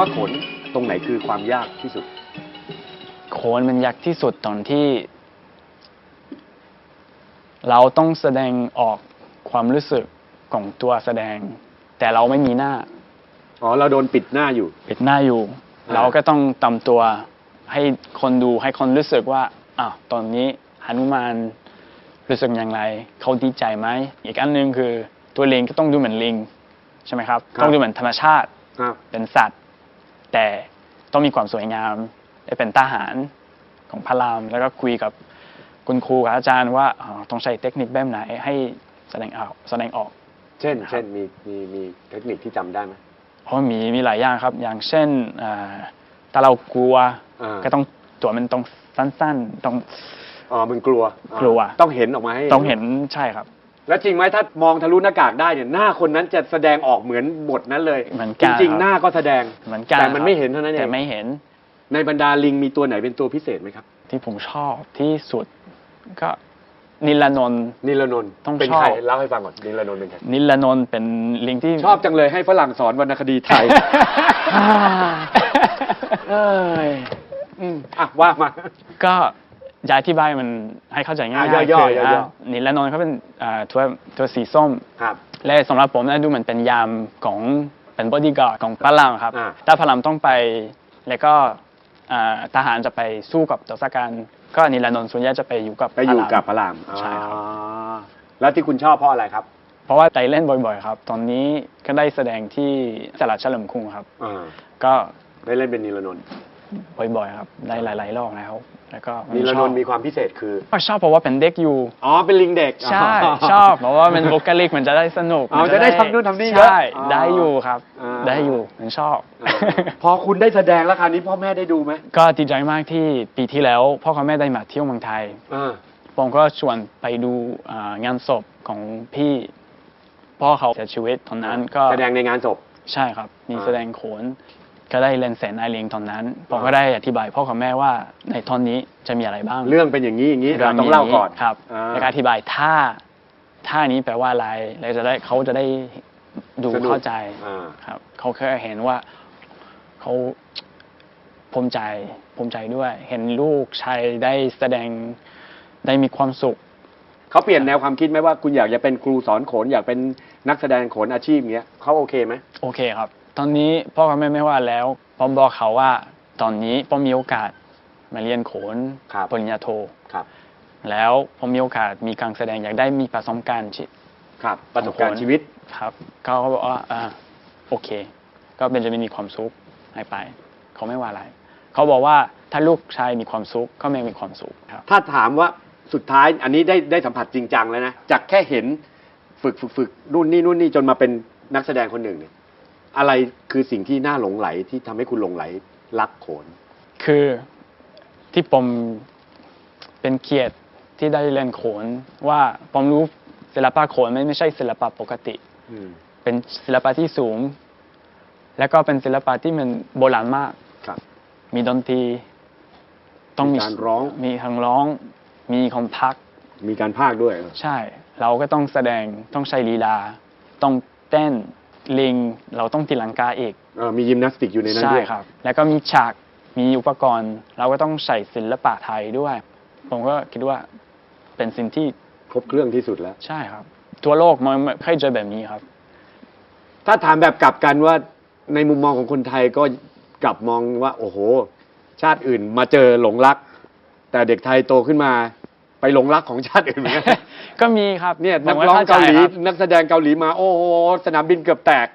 ำหรับคุณคุณว่าโขนตรงไหนคือความยากที่สุด โขนมันยากที่สุดตอนที่ เราต้องแสดงออกความรู้สึกของตัวแสดง แต่เราไม่มีหน้า อ๋อ เราโดนปิดหน้าอยู่ ปิดหน้าอยู่อ่าเราก็ต้องตำตัวให้คนดูให้คนรู้สึกว่าอ้าวตอนนี้หนุมานรู้สึกอย่างไรเขาดีใจไหมอีกอันหนึ่งคือตัวลิงก็ต้องดูเหมือนลิง ใช่ไหมครับ ครับ ต้องดูเหมือนธรรมชาติ ครับ เป็นสัตว์ แต่ต้องมีความสวยงามได้เป็นทหารของพระราม แล้วก็คุยกับคุณครูกับอาจารย์ว่าอ๋อต้องใช้เทคนิคแบบไหนให้แสดงออกแสดงออก เช่น เช่นมีมีมีเทคนิคที่จำได้ไหม เพราะมีมีหลายอย่างครับ อย่างเช่นอ่าถ้าเรากลัวอ่า ก็ต้องตัวมันต้องสั้นๆ ต้อง อ๋อมันกลัวอ่ากลัว ต้องเห็นออกมาให้ต้องเห็นใช่ครับ แล้วจริงไหมถ้ามองทะลุหน้ากากได้เนี่ยหน้าคนนั้นจะแสดงออกเหมือนบทนั้นเลยเหมือนจกันริงครับๆหน้าก็แสดงเหมือนกันแต่มันครับไม่เห็นเท่านั้นเองแต่ไม่เห็น ในบรรดาลิงมีตัวไหนเป็นตัวพิเศษไหมครับ ที่ผมชอบที่สุดก็นิลานนท์นิลนนท์ต้องเป็นชอบใครเล่าให้ฟังก่อนนิลนนท์เป็นใครนิลานนท์เป็นลิงที่ชอบจังเลยให้ฝรั่งสอนวรรณคดีไทยเอ้ยอืมอะว่ามาก็ จะอธิบายมันให้เข้าใจง่ายอะๆย่อๆคืย่อๆอะนิลานนท์เขาเป็นอ่าตัวตัวสีส้ม ครับ และสำหรับผมนะดูเหมือนเป็นยามของเป็นบอดี้การ์ดของพระรามครับ อ่า ถ้าพระรามต้องไปแล้วก็อ่าทหารจะไปสู้กับทศกัณฐ์ก็นิลานนท์ส่วนใหญ่จะไปอยู่กับไปอยู่พระรามกับพระรามใช่ครับ อ๋อแล้วที่คุณชอบเพราะอะไรครับเพราะว่าได้เล่นบ่อยๆครับ ตอนนี้ก็ได้แสดงที่ตลาดเฉลิมกรุงครับ อ่าก็ได้เล่นเป็นนิลนนท์ บ่อยๆครับได้หลาย ๆ รอบแล้ว แล้วก็นิลนนท์มีชอบความพิเศษคือก็ชอบเพราะว่าเป็นเด็กอยู่ อ๋อ เป็นลิงเด็กใช่ ชอบเพราะว่าเป็นบุคลิกมันจะได้สนุกอ๋อมันจะได้ทำนู่นทำนี่เยอะใช่อ๋อได้อยู่ครับ อ่า ได้อยู่ผมชอบอ่าพอคุณได้แสดงแล้วคราวนี้พ่อแม่ได้ดูไหมก็ดีใจมากที่ปีที่แล้ว พ่อกับแม่ได้มาเที่ยวเมืองไทย อ่า ผมก็ชวนไปดูอ่างานศพของพี่ พ่อเขาเสียชีวิตตอนนั้นก็แสดงในงานศพ ใช่ครับ มีอ่า แสดงโขน ก็ได้เล่นแสนนายเลียงตอนนั้น ผมก็ได้อธิบายพ่อกับแม่ว่าในท่อนนี้จะมีอะไรบ้างเรื่องเป็นอย่างนี้อย่างนี้รื่เราต้องเล่าก่อนครับอ่าแล้วก็อธิบายท่าท่านี้แปลว่าอะไรแล้วจะได้เขาจะได้ดูสนุกเข้าใจอ่าครับเขาแค่เห็นว่าเขาภูมิใจภูมิใจด้วย เห็นลูกชายได้แสดงได้มีความสุขเขาเปลี่ยนแนวความคิดไหมว่าคุณอยากจะเป็นครูสอนโขนอยากเป็นนักแสดงโขนอาชีพอย่างเงี้ยเขาโอเคไหมโอเคครับ ตอนนี้พ่อกับแม่ไม่ว่าแล้วผมบอกเขาว่าตอนนี้ผมมีโอกาสมาเรียนโขนครับปริญญาโทครับ แล้วผมมีโอกาสมีการแสดงอยากได้มีประสบการณ์ชีครับ ประสบการณ์ชีวิตครับเขาก็บอกว่าอ่าโอเค ก็เบนจามินมีความสุขให้ไป เขาไม่ว่าอะไร เขาบอกว่าถ้าลูกชายมีความสุขก็แม่มีความสุขครับ ถ้าถามว่าสุดท้ายอันนี้ได้ได้สัมผัสจริงจังแล้วนะจากแค่เห็นฝึกฝึกฝึกนู่นนี่นู่นนี่จนมาเป็นนักแสดงคนหนึ่งเนี่ย อะไรคือสิ่งที่น่าหลงไหลที่ทำให้คุณหลงไหลรักโขน คือที่ผมเป็นเกียรติที่ได้เล่นโขน ว่าผมรู้ศิลปะโขนไม่ไม่ใช่ศิลปะปกติ อืม เป็นศิลปะที่สูง แล้วก็เป็นศิลปะที่มันโบราณมาก ครับ มีดนตรี ต้องมีมีการร้อง มีทั้งร้อง มีคำพัก มีการพากย์ด้วย ใช่ เราก็ต้องแสดงต้องใช้ลีลา ต้องเต้น ลิง เราต้องตีลังกาอีกเออมียิมนาสติกอยู่ในนั้นใช่ด้วยครับ แล้วก็มีฉากมีอุปกรณ์ เราก็ต้องใส่ศิลปะไทยด้วย ผมก็คิดว่าเป็นสิ่งที่ครบเครื่องที่สุดแล้ว ใช่ครับ ทั่วโลกมันไม่เคยเจอแบบนี้ครับ ถ้าถามแบบกลับกันว่าในมุมมองของคนไทยก็กลับมองว่า โอ้โห ชาติอื่นมาเจอหลงรัก แต่เด็กไทยโตขึ้นมา ไปหลงรักของชาติอื่นเหมือนกัน ก็มีครับเนี่ยผนัมกร้องข้ใจเกาหลีครับนักแสดงเกาหลีมาโอ้โหสนามบินเกือบแตก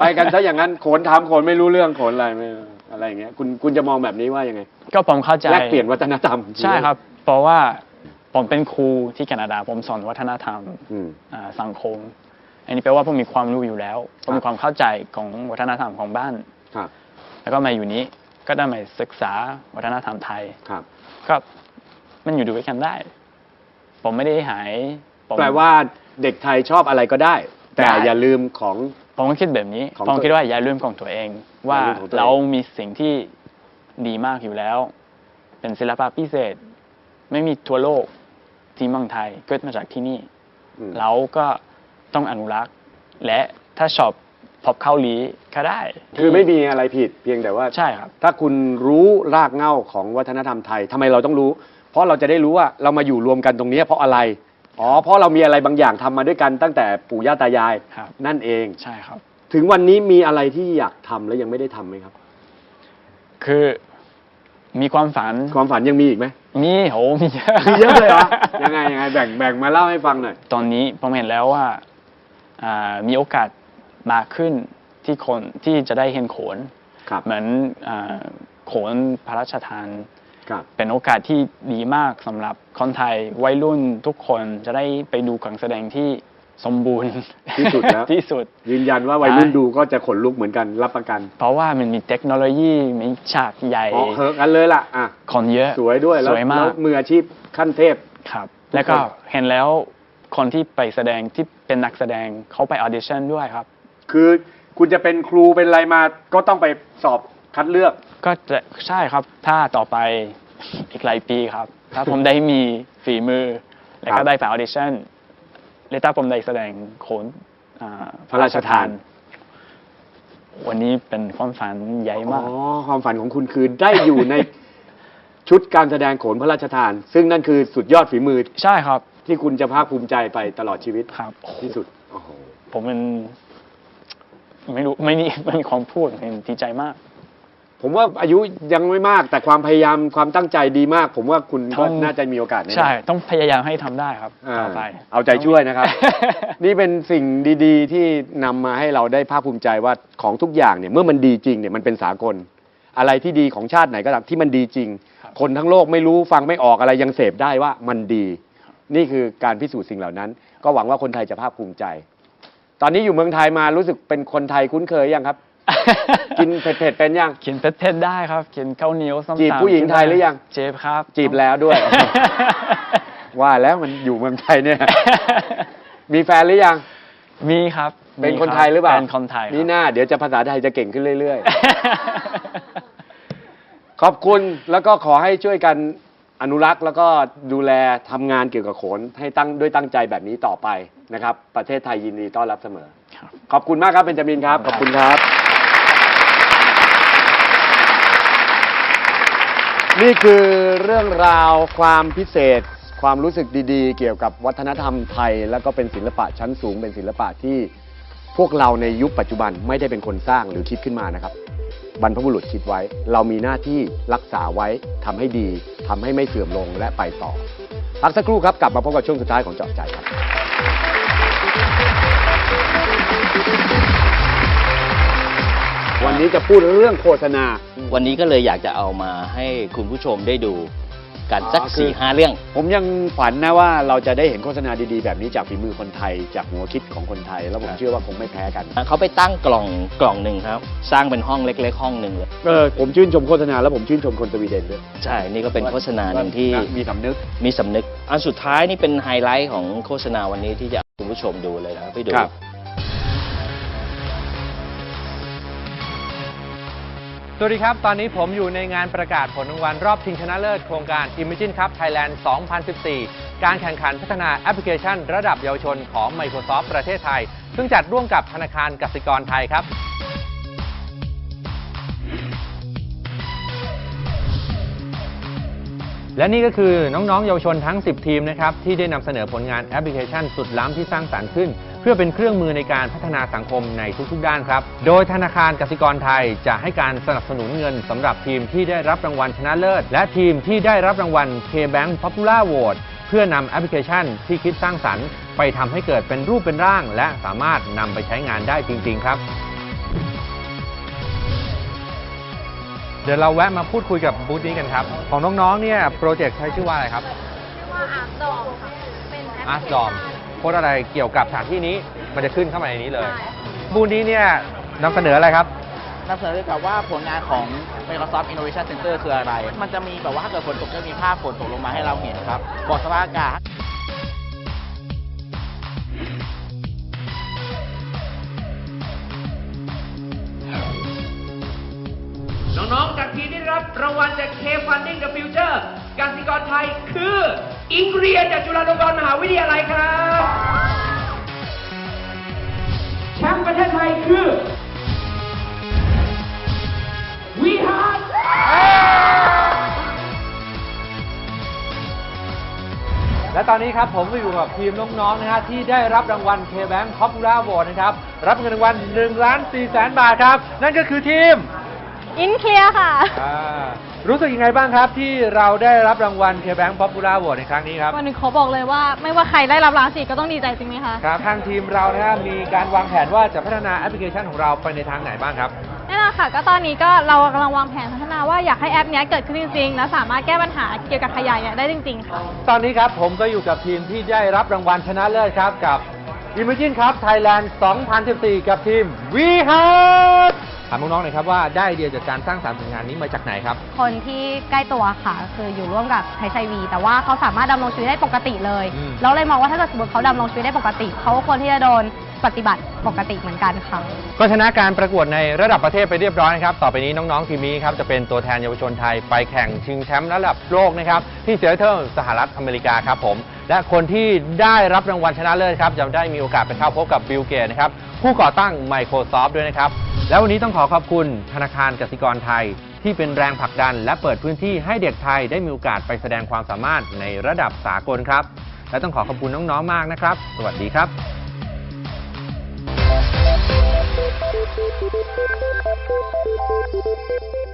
ไปกันซะอย่างนั้นโขนถามโขนไม่รู้เรื่องโขนอะไรไม่อะไรอย่างเงี้ยคุณคุณจะมองแบบนี้ว่ายังไง ก็ผมเข้าใจแลกเปลี่ยนวัฒนธรรม ใช่ครับ เพราะว่าผมเป็นครูที่แคนาดา ผมสอนวัฒนธรรมอืมอ่าสังคม อันนี้แปลว่าผมมีความรู้อยู่แล้วผมครัมีบความเข้าใจของวัฒนธรรมของบ้านครับแล้วก็มาอยู่นี้ก็ได้มาศึกษาวัฒนธรรมไทยครับก็ มันอยู่ด้วยกันได้ ผมไม่ได้หายผม แปลว่าเด็กไทยชอบอะไรก็ได้ แต่ได้ อย่าลืมของ ผมก็คิดแบบนี้ ของผมตัวคิดว่าอย่าลืมของตัวเอง ว่าอย่าลืมของตัวเอง เรามีสิ่งที่ดีมากอยู่แล้ว เป็นศิลปะพิเศษ ไม่มีทั่วโลกที่เมืองไทยเกิดมาจากที่นี่ อืมเราก็ต้องอนุรักษ์ และถ้าชอบพอเกาหลีก็ได้คือไม่มีอะไรผิดเพียงแต่ว่า ใช่ครับ ถ้าคุณรู้รากเหง้าของวัฒนธรรมไทยทำไมเราต้องรู้ เพราะเราจะได้รู้ว่าเรามาอยู่รวมกันตรงนี้เพราะอะไร อ๋อ เพราะเรามีอะไรบางอย่างทำมาด้วยกันตั้งแต่ปู่ย่าตายาย ครับ นั่นเอง ใช่ครับ ถึงวันนี้มีอะไรที่อยากทำแล้วยังไม่ได้ทำไหมครับ คือมีความฝัน ความฝันยังมีอีกไหม มีโหมีเยอะมีเยอะเลยเหรอ ยังไงยังไงแบ่งแบ่งมาเล่าให้ฟังหน่อย ตอนนี้ผมเห็นแล้วว่าอ่ามีโอกาสมากขึ้นที่คนที่จะได้เห็นโขน ครับ เหมือนอาโขนพระราชทานครับ เป็นโอกาสที่ดีมากสำหรับคนไทยวัยรุ่นทุกคนจะได้ไปดูการแสดงที่สมบูรณ์ที่สุดแล้ว ที่สุด ยืนยันว่าวัยรุ่นใช่ดูก็จะขนลุกเหมือนกันรับประกัน เพราะว่ามันมีเทคโนโลยีมีฉากใหญ่อ๋อเฮิร์กกันเลยล่ะอะคนเยอะสวยด้วยแล้สววยมาแล้วกมืออาชีพขั้นเทพครับ แล้วก็เห็นแล้วคนที่ไปแสดงที่เป็นนักแสดงเขาไปออดิชั่นด้วยครับ คือคุณจะเป็นครูเป็นอะไรมาก็ต้องไปสอบคัดเลือก ก็จะใช่ครับ ถ้าต่อไป อีกหลายปีครับ ถ้าผมได้มีฝีมือ แล้วครัก็บได้ไปออดิชั่นและถ้าผมได้แสดงโขนอ่าพระราชทาน วันนี้เป็นความฝันใหญ่อ๋มากอความฝันของคุณคือได้อยู่ใน ชุดการแสดงโขนพระราชทาน ซึ่งนั่นคือสุดยอดฝีมือใช่ครับที่คุณจะภาคภูมิใจไปตลอดชีวิตครับ ที่สุดโอ้โห ผมเป็นไม่รู้ไม่มีไม่มีความพูดเป็นดีใจมาก ผมว่าอายุยังไม่มากแต่ความพยายามความตั้งใจดีมาก ผมว่าคุณก็ต้องน่าจะมีโอกาสแน่ๆ ใช่ ต้องพยายามให้ทำได้ครับอ่าต่อไปเอาใจช่วยนะครับ นี่เป็นสิ่งดีๆ ที่นำมาให้เราได้ภาคภูมิใจว่าของทุกอย่างเนี่ยเมื่อมันดีจริงเนี่ยมันเป็นสากล อะไรที่ดีของชาติไหนก็ตามที่มันดีจริงครับคนทั้งโลกไม่รู้ฟังไม่ออกอะไรยังเสพได้ว่ามันดี นี่คือการพิสูจน์สิ่งเหล่านั้น ก็หวังว่าคนไทยจะภาคภูมิใจ ตอนนี้อยู่เมืองไทยมารู้สึกเป็นคนไทยคุ้นเคยยังครับ กินเผ็ดๆเป็นยัง กินเผ็ดๆได้ครับ กินข้าวเหนียวส้มจีบตำผู้หญิงไทยหรือยังเจ็บครับ จีบแล้วด้วย ว่าแล้วมันอยู่เมืองไทยเนี่ย มีแฟนหรือยัง มีครับเป็นมีคนไทยหรือเปล่าเป็นคนไทยครับนี่หน้าเดี๋ยวจะภาษาไทยจะเก่งขึ้นเรื่อยๆ ขอบคุณแล้วก็ขอให้ช่วยกันอนุรักษ์แล้วก็ดูแลทำงานเกี่ยวกับโขนให้ตั้งด้วยตั้งใจแบบนี้ต่อไปนะครับ ประเทศไทยยินดีต้อนรับเสมอครับขอบคุณมากครับเบนจามินครับ ขอบคุณครับ นี่คือเรื่องราวความพิเศษ ความรู้สึกดีๆ เกี่ยวกับวัฒนธรรมไทย แล้วก็เป็นศิลปะชั้นสูง เป็นศิลปะที่พวกเราในยุคปัจจุบันไม่ได้เป็นคนสร้างหรือคิดขึ้นมานะครับ บรรพบุรุษคิดไว้ เรามีหน้าที่รักษาไว้ทำให้ดีทำให้ไม่เสื่อมลงและไปต่อพักสักครู่ครับกลับมาพบกับช่วงสุดท้ายของเจาะใจครับ วันนี้จะพูดเรื่องโฆษณา วันนี้ก็เลยอยากจะเอามาให้คุณผู้ชมได้ดูกันสักอ๋อคือ สี่ห้าเรื่อง ผมยังฝันนะว่าเราจะได้เห็นโฆษณาดีๆ แบบนี้จากฝีมือคนไทย จากหัวคิดของคนไทย แล้วผมเชื่อว่าคงไม่แพ้กัน เขาไปตั้งกล่องกล่องหนึ่งครับ สร้างเป็นห้องเล็ก ๆ ห้องหนึ่งเลยเออผมชื่นชมโฆษณาแล้วผมชื่นชมคนสวีเดนด้วยใช่นี่ก็เป็นโฆษณาหนึ่งที่นะมีสำนึก มีสำนึก อันสุดท้ายนี่เป็นไฮไลท์ของโฆษณาวันนี้ที่จะให้คุณผู้ชมดูเลยนะครับไปดู ครับ วัสดีครับ ตอนนี้ผมอยู่ในงานประกาศผลรางวัลรอบชิงชนะเลิศโครงการ Imagine Cup Thailand 2014 การแข่งขันพัฒนาแอปพลิเคชัน ระดับเยาวชนของ Microsoft ประเทศไทย ซึ่งจัดร่วมกับธนาคารกสิกรไทยครับและนี่ก็คือน้องๆ เยาวชนทั้ง 10 ทีมนะครับ ที่ได้นำเสนอผลงานแอปพลิเคชันสุดล้ำที่สร้างสรรค์ขึ้น เพื่อเป็นเครื่องมือในการพัฒนาสังคมในทุกๆ ด้านครับ โดยธนาคารกสิกรไทยจะให้การสนับสนุนเงินสำหรับทีมที่ได้รับรางวัลชนะเลิศ และทีมที่ได้รับรางวัล K-Bank Popular Award เพื่อนำแอปพลิเคชันที่คิดสร้างสรรค์ ไปทำให้เกิดเป็นรูปเป็นร่าง และสามารถนำไปใช้งานได้จริง ๆ ครับเดี๋ยวเราแวะมาพูดคุยกับบูธนี้กันครับ ของน้องๆ เนี่ยโปรเจกต์ใช้ชื่อว่าอะไรครับ ว่าอาร์ตดอมค่ะ เป็นแอปอาร์ตดอมโพสต์อะไรเกี่ยวกับสถานที่นี้ มันจะขึ้นเข้ามาในนี้เลยใช่บูธนี้เนี่ยนำเสนออะไรครับ นำเสนอเกี่ยวกับว่าผลงานของ Microsoft Innovation Center คืออะไร มันจะมีแบบว่าถ้าเกิดฝนตกจะมีภาพฝนตกลงมาให้เราเห็นครับบอกสภาพอากาศน้องๆจากทีมที่ได้รับรางวัลจาก K Funding the Future กสิกรไทยคือ อิงเรียนจากจุฬาลงกรณ์มหาวิทยาลัยครับแชมป์ประเทศไทยคือวีฮาร์ดและตอนนี้ครับผมก็อยู่กับทีมน้องๆนะฮะที่ได้รับรางวัล K-Bank Popular Award นะครับ รับเงินรางวัล1ล้าน4แสนบาทครับ นั่นก็คือทีม อินเคลียค่ะ รู้สึกยังไงบ้างครับ ที่เราได้รับรางวัล K-Bank Popular Award ในครั้งนี้ครับ วันหนึ่งขอบอกเลยว่า ไม่ว่าใครได้รับรางวัลสิก็ต้องดีใจจริงไหมคะ ครับทางทีมเรานะฮะมีการวางแผนว่าจะพัฒนาแอปพลิเคชันของเราไปในทางไหนบ้างครับ แน่นอนค่ะ ก็ตอนนี้ก็เรากำลังวางแผนพัฒนาว่าอยากให้แอปเนี้ยเกิดขึ้นจริงๆ และสามารถแก้ปัญหาเกี่ยวกับขยะเนี่ยได้จริงๆ ค่ะ ตอนนี้ครับผมก็อยู่กับทีมที่ได้รับรางวัลชนะเลิศครับกับ Imagine ครับ Thailand 2014 กับทีม We Have ถามน้องๆหน่อยครับว่าได้ไอเดียจากการสร้างสรรค์ผลงานนี้มาจากไหนครับ คนที่ใกล้ตัวค่ะ คืออยู่ร่วมกับไทชัยวี แต่ว่าเขาสามารถดำรงชีวิตได้ปกติเลย อืม เราเลยมองว่าถ้าเกิดสมมติเขาดำรงชีวิตได้ปกติ เขาก็ควรที่จะโดนปฏิบัติปกติเหมือนกันค่ะ ก็ชนะการประกวดในระดับประเทศไปเรียบร้อยนะครับ ต่อไปนี้น้องๆทีมนี้ครับจะเป็นตัวแทนเยาวชนไทยไปแข่งชิงแชมป์ระดับโลกนะครับที่เซียเทิลสหรัฐอเมริกาครับผม และคนที่ได้รับรางวัลชนะเลิศครับจะได้มีโอกาสไปเข้าพบกับบิลเกตนะครับผู้ก่อตั้ง Microsoft ด้วยนะครับ แล้ววันนี้ต้องขอขอบคุณธนาคารกสิกรไทย ที่เป็นแรงผลักดัน และเปิดพื้นที่ให้เด็กไทยได้มีโอกาสไปแสดงความสามารถในระดับสากลครับ และต้องขอขอบคุณน้องๆมากนะครับ สวัสดีครับ Thank you.